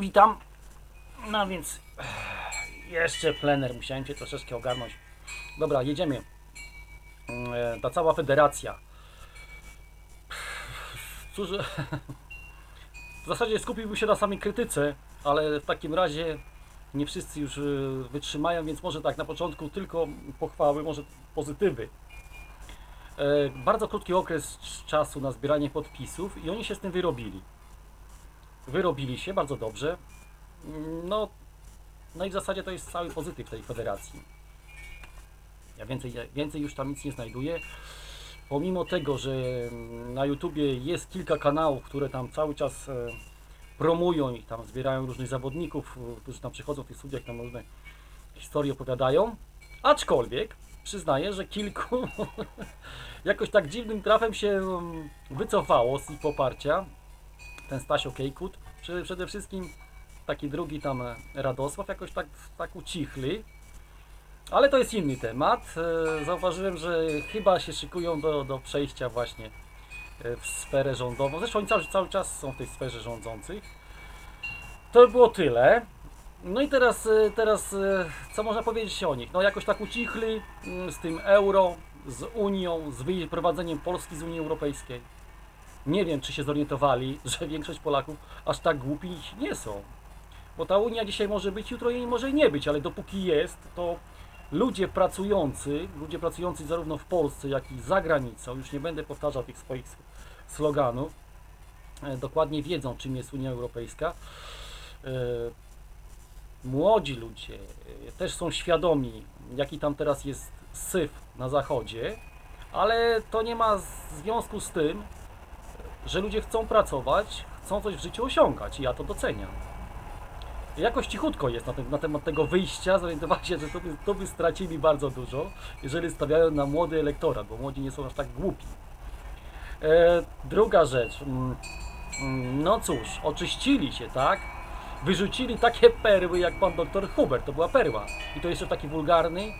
Witam. No więc jeszcze plener, musiałem się troszeczkę ogarnąć. Dobra, jedziemy. E, Ta cała federacja. Cóż, w zasadzie skupiłbym się na samej krytyce, ale w takim razie nie wszyscy już e, wytrzymają, więc może tak na początku tylko pochwały, może pozytywy. E, Bardzo krótki okres czasu na zbieranie podpisów i oni się z tym wyrobili wyrobili się bardzo dobrze. No, no i w zasadzie to jest cały pozytyw tej federacji. Ja więcej, więcej już tam nic nie znajduję. Pomimo tego, że na YouTubie jest kilka kanałów, które tam cały czas e, promują i tam zbierają różnych zawodników, e, którzy tam przychodzą w tych studiach, tam różne historie opowiadają. Aczkolwiek przyznaję, że kilku jakoś tak dziwnym trafem się mm, wycofało z ich poparcia ten Stasio Kejkut, Prze- przede wszystkim taki drugi tam e, Radosław jakoś tak, tak ucichli. Ale to jest inny temat. E, Zauważyłem, że chyba się szykują do, do przejścia właśnie e, w sferę rządową. Zresztą oni cały, cały czas są w tej sferze rządzących. To by było tyle. No i teraz, teraz co można powiedzieć o nich? No jakoś tak ucichli mm, z tym euro, z Unią, z wyprowadzeniem Polski z Unii Europejskiej. Nie wiem, czy się zorientowali, że większość Polaków aż tak głupi nie są. Bo ta Unia dzisiaj może być, jutro jej może nie być, ale dopóki jest, to ludzie pracujący, ludzie pracujący zarówno w Polsce, jak i za granicą, już nie będę powtarzał tych swoich sloganów, e, dokładnie wiedzą, czym jest Unia Europejska. E, Młodzi ludzie e, też są świadomi, jaki tam teraz jest syf na zachodzie, ale to nie ma związku z tym, że ludzie chcą pracować, chcą coś w życiu osiągać i ja to doceniam. Jakoś cichutko jest na, ten, na temat tego wyjścia, zorientowali się, że to by, to by stracili bardzo dużo, jeżeli stawiają na młody elektorat, bo młodzi nie są aż tak głupi. E, druga rzecz, mm, mm, no cóż, oczyścili się, tak? Wyrzucili takie perły jak pan doktor Huber, to była perła. I to jeszcze w taki wulgarny,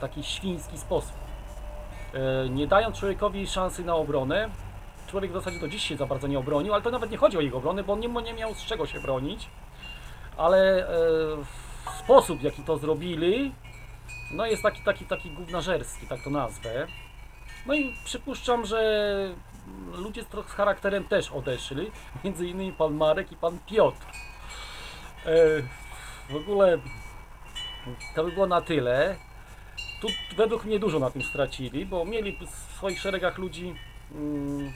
taki świński sposób. E, nie dając człowiekowi szansy na obronę, człowiek w zasadzie do dziś się za bardzo nie obronił, ale to nawet nie chodzi o jego obronę, bo on nie, nie miał z czego się bronić. Ale e, sposób, w jaki to zrobili, no jest taki, taki, taki gównażerski, tak to nazwę. No i przypuszczam, że ludzie z, z charakterem też odeszli, między innymi pan Marek i pan Piotr. E, w ogóle to by było na tyle. Tu według mnie dużo na tym stracili, bo mieli w swoich szeregach ludzi mm,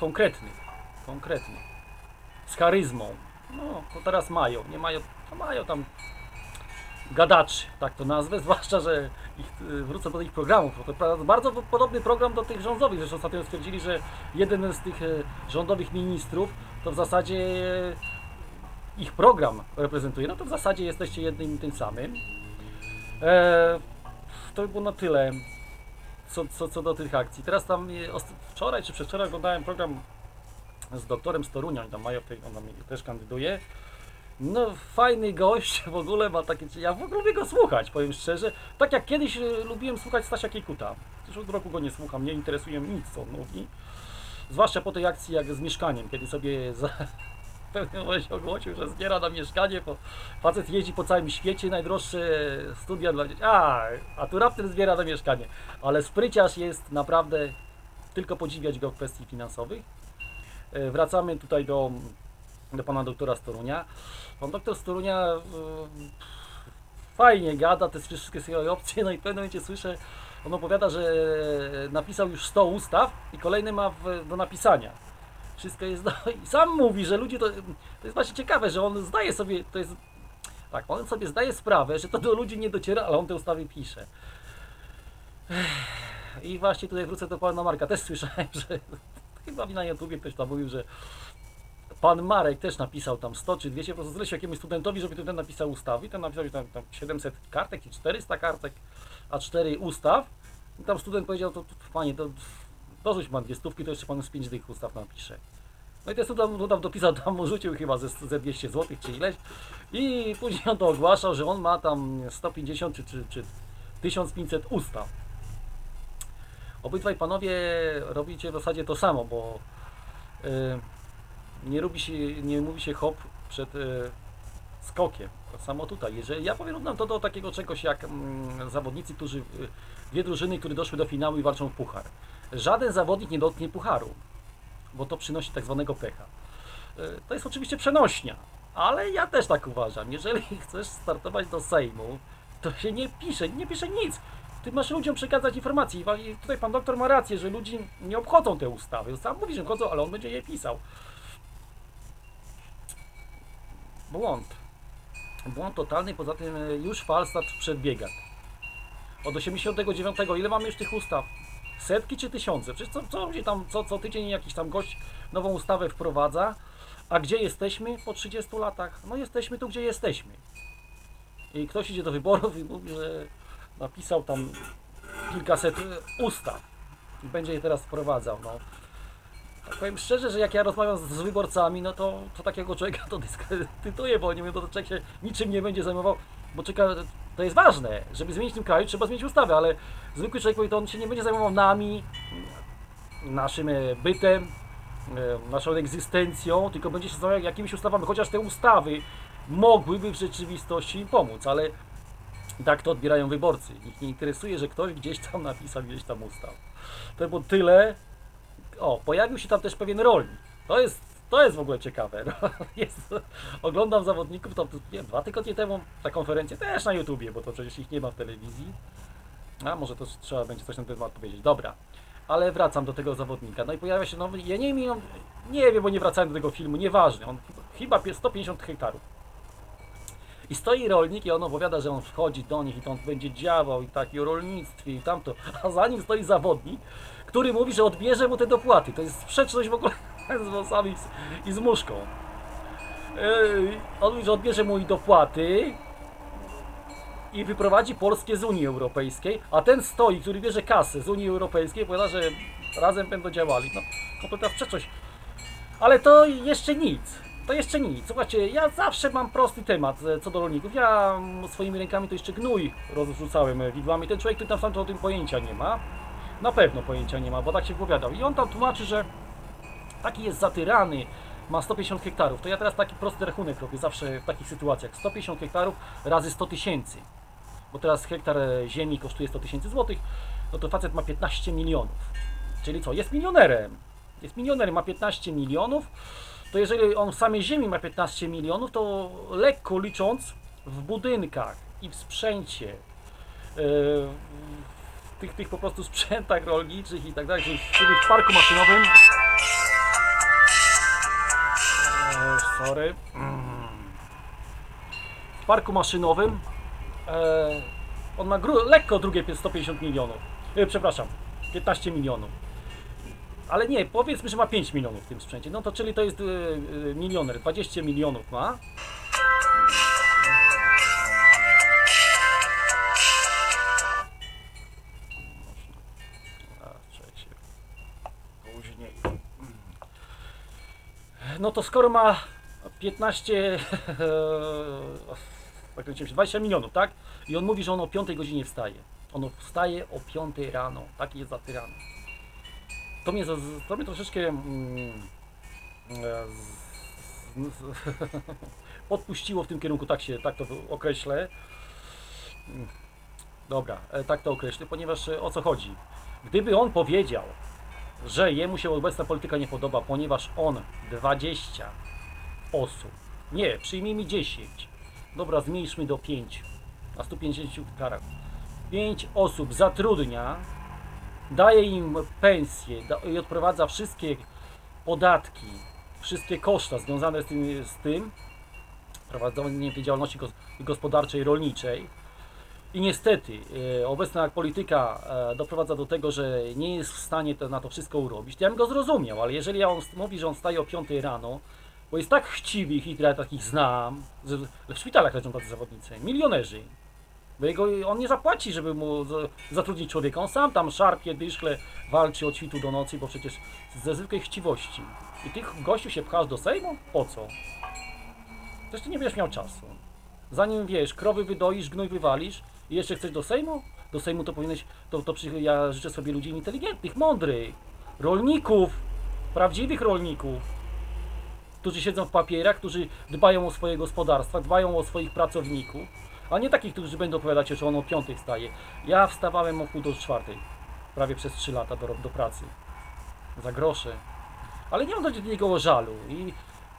konkretnych, konkretnych, z charyzmą. No, to teraz mają, nie mają, to mają tam gadaczy, tak to nazwę, zwłaszcza, że ich, y, wrócę do ich programów, bo to bardzo podobny program do tych rządowych, zresztą ostatnio stwierdzili, że jeden z tych e, rządowych ministrów to w zasadzie ich program reprezentuje, no to w zasadzie jesteście jednym i tym samym. E, to by było na tyle co, co, co do tych akcji. Teraz tam e, wczoraj czy przedwczoraj oglądałem program z doktorem z Torunia, oni tam mają, on też kandyduje. No fajny gość, w ogóle ma takie, ja w ogóle lubię go słuchać, powiem szczerze. Tak jak kiedyś e, lubiłem słuchać Stasia Kiekuta. Już od roku go nie słucham, nie interesuje mnie nic co on mówi. Zwłaszcza po tej akcji jak z mieszkaniem, kiedy sobie w pewnym momencie ogłosił, że zbiera na mieszkanie, bo facet jeździ po całym świecie, najdroższe studia dla dzieci. A, a tu raptem zbiera na mieszkanie. Ale spryciarz jest naprawdę, tylko podziwiać go w kwestii finansowych. E, Wracamy tutaj do, do pana doktora z Torunia. Pan doktor z Torunia e, fajnie gada, te wszystkie swoje opcje, no i w pewnym momencie słyszę, on opowiada, że napisał już 100 ustaw i kolejny ma w, do napisania. Wszystko jest do... I sam mówi, że ludzie to... To jest właśnie ciekawe, że on zdaje sobie, to jest... Tak, on sobie zdaje sprawę, że to do ludzi nie dociera, ale on te ustawy pisze. I właśnie tutaj wrócę do pana Marka. Też słyszałem, że chyba na YouTubie ktoś tam mówił, że pan Marek też napisał tam 100 czy 200, po prostu zlecił jakiemuś studentowi, żeby ten napisał ustawy ten napisał tam, tam 700 kartek i 400 kartek, a 4 ustaw. I tam student powiedział, to, to panie, to dorzuć pan dwie stówki, to jeszcze panu z 5 tych ustaw napiszę. No i ten student mu tam dopisał, tam mu rzucił chyba ze, ze 200 zł czy ileś i później on to ogłaszał, że on ma tam 150 czy, czy, czy 1500 ustaw. Obydwaj panowie robicie w zasadzie to samo, bo y, nie, robi się, nie mówi się hop, przed e, skokiem. Tak samo tutaj. Jeżeli ja porównam to do takiego czegoś jak mm, zawodnicy, którzy e, dwie drużyny, które doszły do finału i walczą w puchar. Żaden zawodnik nie dotknie pucharu, bo to przynosi tak zwanego pecha. E, To jest oczywiście przenośnia, ale ja też tak uważam. Jeżeli chcesz startować do Sejmu, to się nie pisze, nie pisze nic. Ty masz ludziom przekazać informacje. I tutaj pan doktor ma rację, że ludzi nie obchodzą te ustawy. Sam mówi, że obchodzą, ale on będzie je pisał. Błąd. Błąd totalny, poza tym e, już falstart w przedbiegach. Od 89, ile mamy już tych ustaw? Setki czy tysiące? Przecież co, co tam, co, co tydzień jakiś tam gość nową ustawę wprowadza, a gdzie jesteśmy po 30 latach? No jesteśmy tu, gdzie jesteśmy. I ktoś idzie do wyborów i mówi, że napisał tam kilkaset e, ustaw i będzie je teraz wprowadzał. No. Powiem szczerze, że jak ja rozmawiam z, z wyborcami, no to, to takiego człowieka to dyskredytuje, bo nie wiem, to człowiek się niczym nie będzie zajmował, bo czeka, to jest ważne, żeby zmienić w tym kraju, trzeba zmienić ustawę, ale zwykły człowiek powie, to on się nie będzie zajmował nami, naszym e, bytem, e, naszą egzystencją, tylko będzie się zajmował jakimiś ustawami, chociaż te ustawy mogłyby w rzeczywistości im pomóc, ale tak to odbierają wyborcy. Ich nie interesuje, że ktoś gdzieś tam napisał gdzieś tam ustaw. To było tyle. O, pojawił się tam też pewien rolnik. To jest, to jest w ogóle ciekawe. No, jest, oglądam zawodników, to nie, wiem, dwa tygodnie temu ta konferencja też na YouTubie, bo to przecież ich nie ma w telewizji. A może to trzeba będzie coś na ten temat powiedzieć. Dobra. Ale wracam do tego zawodnika. No i pojawia się nowy. Ja nie wiem, nie wiem, bo nie wracałem do tego filmu, nieważne. On chyba 150 hektarów. I stoi rolnik i on opowiada, że on wchodzi do nich i to on będzie działał i tak, i o rolnictwie i tamto. A za nim stoi zawodnik, który mówi, że odbierze mu te dopłaty. To jest sprzeczność w ogóle z włosami i z muszką. Yy, On mówi, że odbierze mu i dopłaty i wyprowadzi Polskę z Unii Europejskiej, a ten stoi, który bierze kasę z Unii Europejskiej, powiada, że razem będą działali. No, kompletna sprzeczność. Ale to jeszcze nic. To jeszcze nic. Słuchajcie, ja zawsze mam prosty temat e, co do rolników. Ja mm, swoimi rękami to jeszcze gnój rozrzucałem e, widłami. Ten człowiek, który tam sam to o tym pojęcia nie ma. Na pewno pojęcia nie ma, bo tak się wypowiadał. I on tam tłumaczy, że taki jest zatyrany, ma 150 hektarów. To ja teraz taki prosty rachunek robię zawsze w takich sytuacjach. 150 hektarów razy 100 tysięcy. Bo teraz hektar e, ziemi kosztuje 100 tysięcy złotych, no to facet ma 15 milionów. Czyli co? Jest milionerem. Jest milionerem, ma 15 milionów. To jeżeli on w samej ziemi ma 15 milionów, to lekko licząc w budynkach i w sprzęcie, e, w tych, tych po prostu sprzętach rolniczych i tak dalej, czyli w parku maszynowym. E, sorry. W parku maszynowym e, on ma lekko drugie 150 milionów. Przepraszam, 15 milionów. Ale nie, powiedzmy, że ma 5 milionów w tym sprzęcie. No to czyli to jest y, y, milioner, 20 milionów ma. No to skoro ma 15, zakręciłem się, 20 milionów, tak? I on mówi, że on o 5 godzinie wstaje. On wstaje o 5 rano. Taki jest zatyrany to mnie, to mnie troszeczkę mm, e, z, z, podpuściło w tym kierunku, tak się, tak to określę. Mm, Dobra, e, tak to określę, ponieważ e, o co chodzi? Gdyby on powiedział, że jemu się obecna polityka nie podoba, ponieważ on 20 osób, nie, przyjmijmy 10, dobra, zmniejszmy do 5, na 150 hektarach, 5 osób zatrudnia daje im pensję i odprowadza wszystkie podatki, wszystkie koszta związane z tym, z tym prowadzeniem tej działalności gos- gospodarczej, rolniczej. I niestety e, obecna polityka e, doprowadza do tego, że nie jest w stanie to, na to wszystko urobić. To ja bym go zrozumiał, ale jeżeli on s- mówi, że on staje o 5 rano, bo jest tak chciwy ich i ja takich znam, że w szpitalach leżą tacy zawodnicy, milionerzy, bo jego, on nie zapłaci, żeby mu za- zatrudnić człowieka. On sam tam szarpie, dyszkle, walczy od świtu do nocy, bo przecież ze zwykłej chciwości. I tych gościu się pchasz do Sejmu? Po co? Przecież ty nie będziesz miał czasu. Zanim wiesz, krowy wydoisz, gnój wywalisz i jeszcze chcesz do Sejmu? Do Sejmu to powinieneś, to, to przy, ja życzę sobie ludzi inteligentnych, mądrych, rolników, prawdziwych rolników. którzy siedzą w papierach, którzy dbają o swoje gospodarstwa, dbają o swoich pracowników, a nie takich, którzy będą opowiadać, że on o piątej wstaje. Ja wstawałem o pół do czwartej, prawie przez trzy lata do, do pracy, za grosze. Ale nie mam do niego żalu. I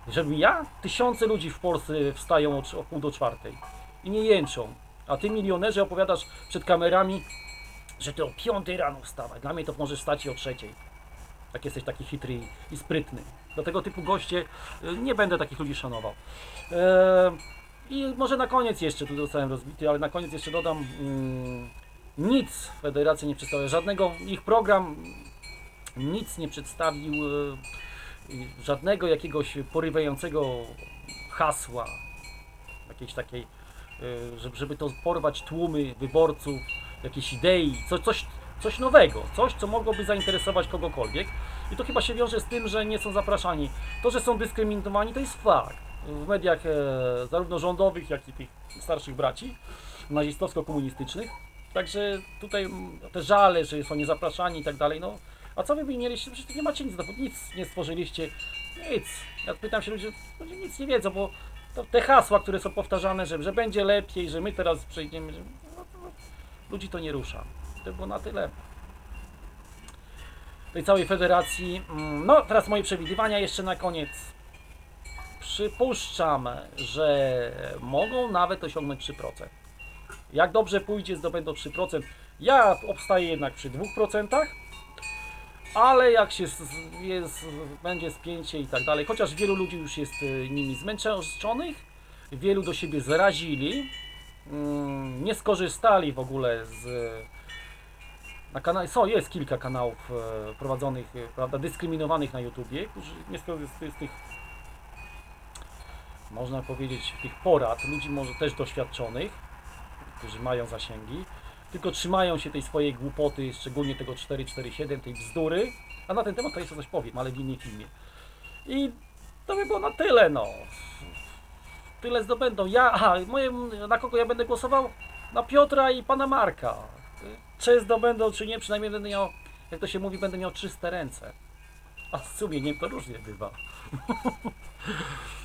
żebym ja, tysiące ludzi w Polsce wstają o, o pół do czwartej i nie jęczą. A ty milionerze opowiadasz przed kamerami, że ty o piątej rano wstawaj. Dla mnie to możesz wstać i o trzeciej. Jak jesteś taki chytry i- i sprytny. Do tego typu goście y, nie będę takich ludzi szanował. Eee, I może na koniec jeszcze, tu zostałem rozbity, ale na koniec jeszcze dodam, mm, nic federacja nie przedstawia, żadnego ich program nic nie przedstawił, e, żadnego jakiegoś porywającego hasła, jakiejś takiej, e, żeby, to porwać tłumy wyborców, jakiejś idei, co, coś, coś nowego, coś, co mogłoby zainteresować kogokolwiek. I to chyba się wiąże z tym, że nie są zapraszani. To, że są dyskryminowani, to jest fakt. W mediach e, zarówno rządowych, jak i tych starszych braci nazistowsko-komunistycznych. Także tutaj mm, te żale, że są niezapraszani i tak dalej, no a co wy by mieliście? Przecież nie macie nic, do- nic nie stworzyliście, nic. Ja pytam się ludzi, ludzie nic nie wiedzą, bo te hasła, które są powtarzane, że, że będzie lepiej, że my teraz przejdziemy, że, no, to, ludzi to nie rusza. To było na tyle tej całej federacji. Mm, No, teraz moje przewidywania jeszcze na koniec. Przypuszczam, że mogą nawet osiągnąć 3%. Jak dobrze pójdzie, zdobędą 3%. Ja obstaję jednak przy 2%, ale jak się jest, będzie spięcie i tak dalej, chociaż wielu ludzi już jest y, nimi zmęczonych, wielu do siebie zarazili, mm, nie skorzystali w ogóle z na kanale, są, jest kilka kanałów e, prowadzonych, e, prawda, dyskryminowanych na YouTubie, którzy nie skorzystali z tych, można powiedzieć, tych porad, ludzi może też doświadczonych, którzy mają zasięgi, tylko trzymają się tej swojej głupoty, szczególnie tego 447, tej bzdury, a na ten temat to jeszcze coś powiem, ale w innym filmie. I to by było na tyle, no. Tyle zdobędą. Ja, aha, moje, na kogo ja będę głosował? Na Piotra i pana Marka. Czy zdobędą, czy nie, przynajmniej będę miał, jak to się mówi, będę miał czyste ręce. A w sumie nie, to różnie bywa.